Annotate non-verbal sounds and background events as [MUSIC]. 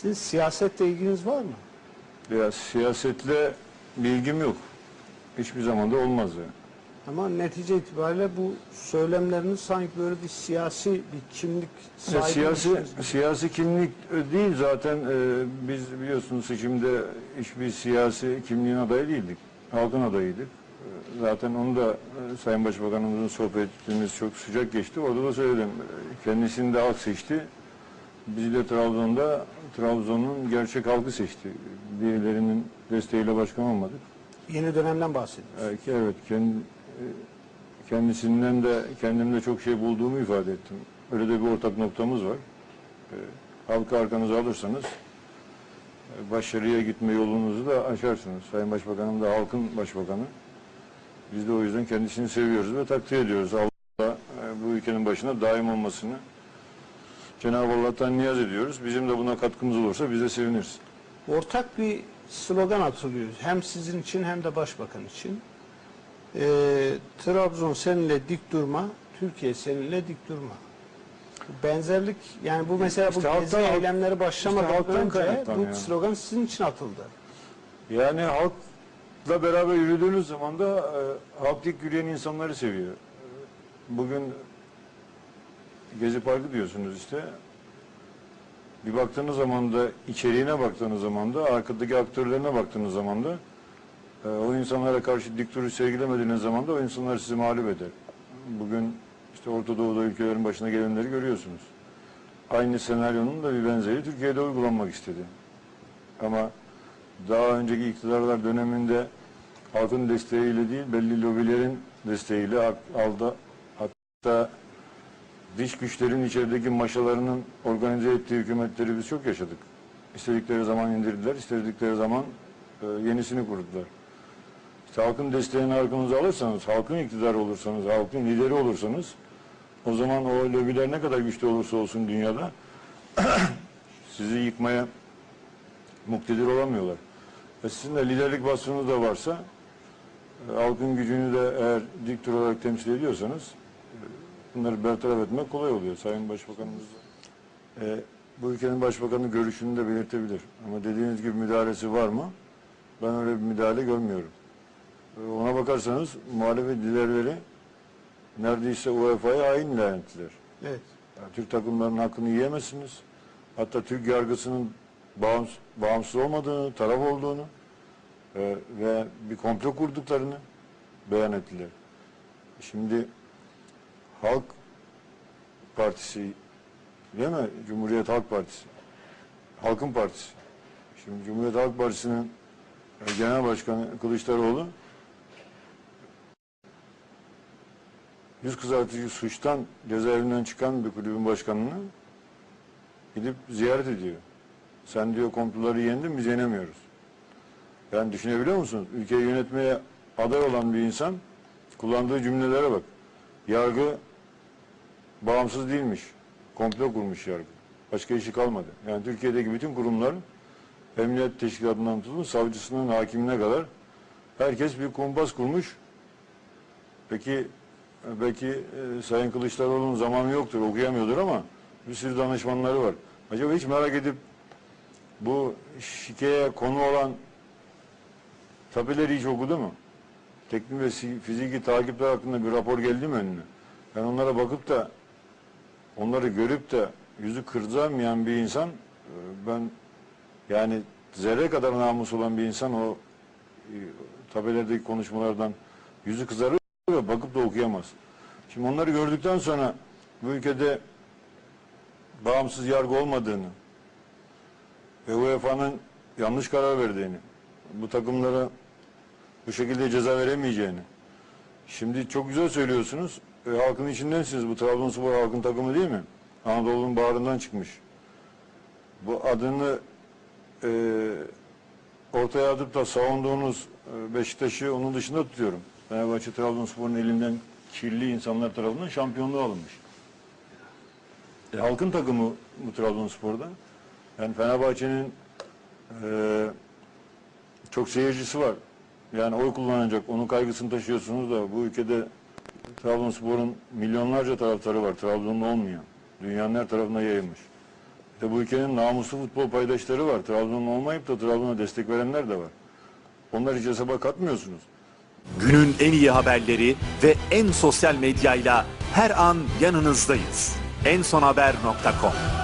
Sizin siyasetle ilginiz var mı? Ya siyasetle bilgim yok. Hiçbir zaman da olmaz yani. Ama netice itibariyle bu söylemleriniz sanki böyle bir siyasi bir kimlik Ya sahibi siyasi misiniz? siyasi kimlik değil zaten e, biz biliyorsunuz seçimde hiçbir siyasi kimliğin adayı değildik. Halkın adayıydık. E, Zaten onu da e, Sayın Başbakanımızın sohbetimiz çok sıcak geçti. Orada da söyledim. E, Kendisini de halk seçti. Bizi de Trabzon'da Trabzon'un gerçek halkı seçti. Birilerinin desteğiyle başkan olmadık. Yeni dönemden bahsediyorsunuz. Belki evet kendi, kendisinden de kendimde çok şey bulduğumu ifade ettim. Öyle de bir ortak noktamız var. E, halkı arkanıza alırsanız e, başarıya gitme yolunuzu da açarsınız. Sayın Başbakanım da halkın başbakanı. Biz de o yüzden kendisini seviyoruz ve takdir ediyoruz. Allah e, bu ülkenin başına daim olmasını Cenab-ı Allah'tan niyaz ediyoruz. Bizim de buna katkımız olursa biz de seviniriz. Ortak bir slogan hatırlıyoruz. Hem sizin için hem de başbakan için. Ee, Trabzon seninle dik durma, Türkiye seninle dik durma. Bu Benzerlik yani bu mesela bu İşte gezi halktan- eylemleri başlamadan işte önce bu slogan sizin için atıldı. Yani halkla beraber yürüdüğünüz zaman da e, halk dik yürüyen insanları seviyor. E, Bugün Gezi Parkı diyorsunuz işte. Bir baktığınız zaman da içeriğine baktığınız zaman da arkadaki aktörlerine baktığınız zaman da e, o insanlara karşı dik duruş sergilemediğiniz zaman da o insanlar sizi mağlup eder. Bugün işte Orta Doğu'da ülkelerin başına gelenleri görüyorsunuz. Aynı senaryonun da bir benzeri Türkiye'de uygulanmak istedi. Ama daha önceki iktidarlar döneminde halkın desteğiyle değil belli lobilerin desteğiyle aldı. Hatta dış güçlerin içerideki maşalarının organize ettiği hükümetleri biz çok yaşadık. İstedikleri zaman indirdiler, istedikleri zaman e, yenisini kurdular. İşte halkın desteğini arkanıza alırsanız, halkın iktidarı olursanız, halkın lideri olursanız o zaman o lobiler ne kadar güçlü olursa olsun dünyada [CLEARS THROAT] sizi yıkmaya muktedir olamıyorlar. Ve sizin de liderlik vasfınız da varsa e, halkın gücünü de eğer dik durarak temsil ediyorsanız e, bunları bertaraf etmek kolay oluyor. Sayın Başbakanımız e, bu ülkenin başbakanı görüşünü de belirtebilir. Ama dediğiniz gibi müdahalesi var mı? Ben öyle bir müdahale görmüyorum. E, ona bakarsanız muhalefet liderleri neredeyse UEFA'ya hain ilan. Evet. Yani Türk takımlarının hakkını yiyemezsiniz. Hatta Türk yargısının bağımsız, bağımsız olmadığını, taraf olduğunu e, ve bir komplo kurduklarını beyan ettiler. Şimdi Halk Partisi değil mi? Cumhuriyet Halk Partisi. Halkın Partisi. Şimdi Cumhuriyet Halk Partisi'nin e, Genel Başkanı Kılıçdaroğlu yüz kızartıcı suçtan cezaevinden çıkan bir kulübün başkanını gidip ziyaret ediyor. Sen diyor komploları yendin biz yenemiyoruz. Yani düşünebiliyor musunuz? Ülkeyi yönetmeye aday olan bir insan kullandığı cümlelere bak. Yargı bağımsız değilmiş. Komplo kurmuş yargı. Başka işi kalmadı. Yani Türkiye'deki bütün kurumların emniyet teşkilatından tutun savcısının hakimine kadar herkes bir kumpas kurmuş. Peki belki e, Sayın Kılıçdaroğlu'nun zamanı yoktur, okuyamıyordur ama bir sürü danışmanları var. Acaba hiç merak edip bu şikeye konu olan tabeleri hiç okudu mu? Teknik ve fiziki takipler hakkında bir rapor geldi mi önüne? Ben onlara bakıp da onları görüp de yüzü kırzamayan bir insan e, ben yani zerre kadar namus olan bir insan o e, tabelerdeki konuşmalardan yüzü kızarır ve bakıp da okuyamaz. Şimdi onları gördükten sonra bu ülkede bağımsız yargı olmadığını ve UEFA'nın yanlış karar verdiğini, bu takımlara bu şekilde ceza veremeyeceğini. Şimdi çok güzel söylüyorsunuz. E, halkın içindensiniz. Bu Trabzonspor halkın takımı değil mi? Anadolu'nun bağrından çıkmış. Bu adını e, ortaya atıp da savunduğunuz e, Beşiktaş'ı onun dışında tutuyorum. Fenerbahçe Trabzonspor'un elinden kirli insanlar tarafından şampiyonluğu alınmış. E, halkın takımı bu Trabzonspor'da. Yani Fenerbahçe'nin e, çok seyircisi var. Yani oy kullanacak, onun kaygısını taşıyorsunuz da bu ülkede Trabzonspor'un milyonlarca taraftarı var. Trabzon'da olmayan. Dünyanın her tarafına yayılmış. Ve bu ülkenin namuslu futbol paydaşları var. Trabzon'un olmayıp da Trabzon'a destek verenler de var. Onlar hiç hesaba katmıyorsunuz. Günün en iyi haberleri ve en sosyal medyayla her an yanınızdayız. ensonhaber.com